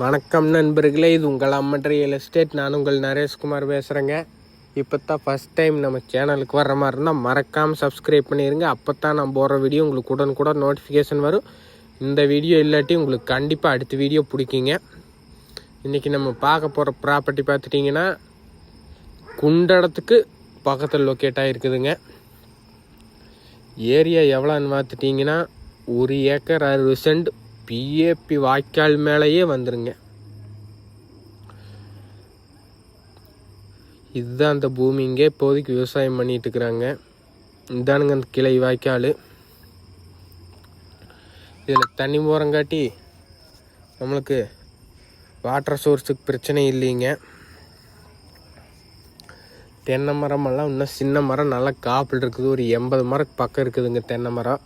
வணக்கம் நண்பர்களே இது உங்கள் அம்மன் ரியல் எஸ்டேட் நான் உங்கள் நரேஷ்குமார் பேசுகிறேங்க இப்போ தான் ஃபஸ்ட் டைம் நம்ம சேனலுக்கு வர மாதிரி இருந்தால் மறக்காமல் சப்ஸ்கிரைப் பண்ணிடுங்க அப்போ தான் நான் போடுற வீடியோ உங்களுக்கு கூட நோட்டிஃபிகேஷன் வரும். இந்த வீடியோ இல்லாட்டி உங்களுக்கு கண்டிப்பாக அடுத்த வீடியோ பிடிக்குங்க. இன்றைக்கி நம்ம பார்க்க போகிற ப்ராப்பர்ட்டி பார்த்துட்டிங்கன்னா குண்டடத்துக்கு பக்கத்தில் லொக்கேட் ஆகிருக்குதுங்க ஏரியா எவ்வளோன்னு பார்த்துட்டிங்கன்னா ஒரு ஏக்கர் அறுபது சென்ட் பிஏபி வாய்க்கால் மேலேயே வந்துருங்க. இதுதான் அந்த பூமிங்க இப்போதைக்கு விவசாயம் பண்ணிட்டு இருக்கிறாங்க. இதானுங்க அந்த கிளை வாய்க்கால். இதில் தண்ணி போகிறங்காட்டி நம்மளுக்கு வாட்டர் சோர்ஸுக்கு பிரச்சனை இல்லைங்க. தென்னை மரமெல்லாம் இன்னும் சின்ன மரம் நல்லா காப்பில் இருக்குது. ஒரு எண்பது மரம் பக்கம் இருக்குதுங்க தென்னை மரம்.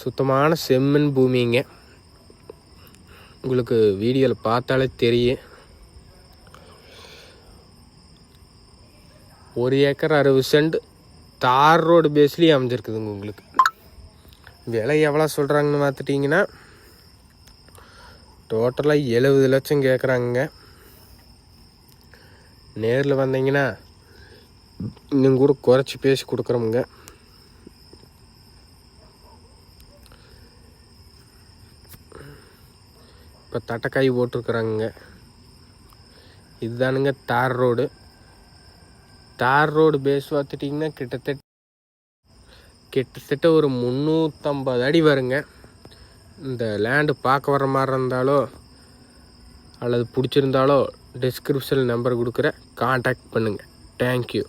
சுத்தமான செம்மண் பூமிங்க. உங்களுக்கு வீடியோவில் பார்த்தாலே தெரியும். ஒரு ஏக்கர் அறுபது சென்ட் தார் ரோடு பேஸ்லேயே அமைஞ்சிருக்குதுங்க உங்களுக்கு. விலை எவ்வளோ சொல்கிறாங்கன்னு பார்த்துட்டிங்கன்னா டோட்டலாக எழுபது லட்சம் கேட்குறாங்க நேரில் வந்தீங்கன்னா இன்னும் கூட குறைச்சி பேசி கொடுக்குறோமுங்க. இப்போ தட்டைக்காய் போட்டிருக்குறாங்க இதுதானுங்க தார் ரோடு. தார் ரோடு பேஸ் பார்த்துட்டிங்கன்னா கிட்டத்தட்ட கிட்டத்தட்ட ஒரு முந்நூற்றம்பது அடி வருங்க. இந்த லேண்டு பார்க்க வர மாதிரி இருந்தாலோ அல்லது பிடிச்சிருந்தாலோ டிஸ்கிரிப்ஷனில் நம்பர் கொடுக்குற காண்டாக்ட் பண்ணுங்கள் தேங்க்யூ